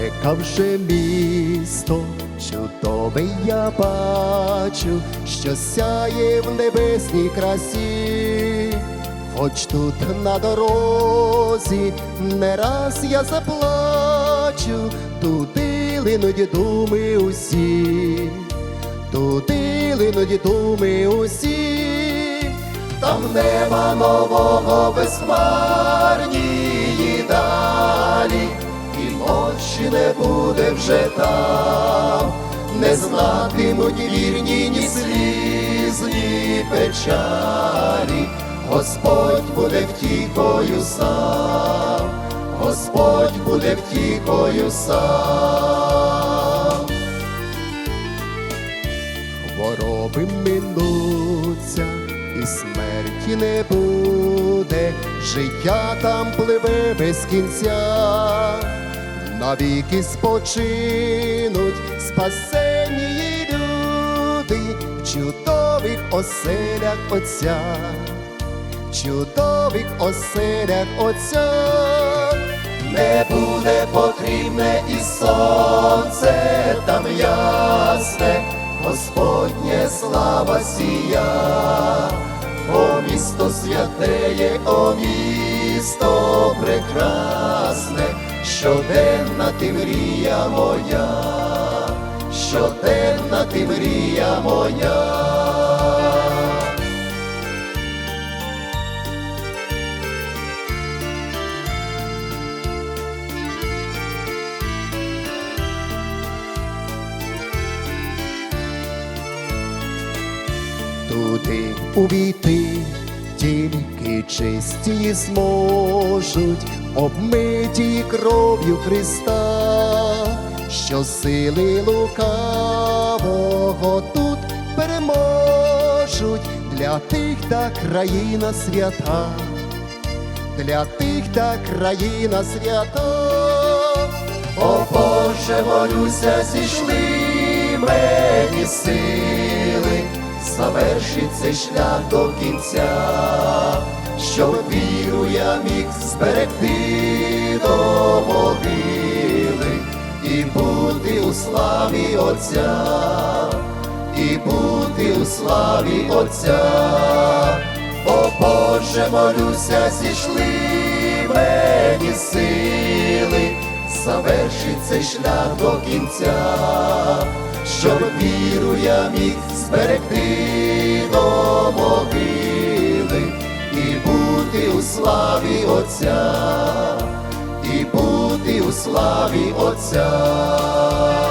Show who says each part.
Speaker 1: Здалека вже місто, чудове я бачу, що сяє в небесній красі, хоч тут на дорозі не раз я заплачу, туди линуть думи усі, туди линуть думи усі, там нема нового безхмарнії ночі не буде вже там, не знатимуть вірні ні сліз, ні печалі, Господь буде втікою сам, Господь буде втікою сам. Хвороби минуться, і смерті не буде, життя там пливе без кінця, навіки спочинуть спасені люди в чудових оселях Отця, в чудових оселях Отця. Не буде потрібне і сонце там ясне, Господнє слава сія, о місто святеє, о місто прекрасне, щоденна ти мрія моя, щоденна ти мрія моя. туди увійти, тільки чисті зможуть обмиті кров'ю Христа, що сили лукавого тут переможуть для тих та країна свята, для тих та країна свята. О Боже, молюся, зійшли мені сили, завершить цей шлях до кінця, щоб віру я міг зберегти до могили і бути у славі Отця, і бути у славі Отця. О Боже, молюся, зійшли мені сили, завершить цей шлях до кінця, щоб віру я міг зберегти до і бути у славі Отця, і бути у славі Отця.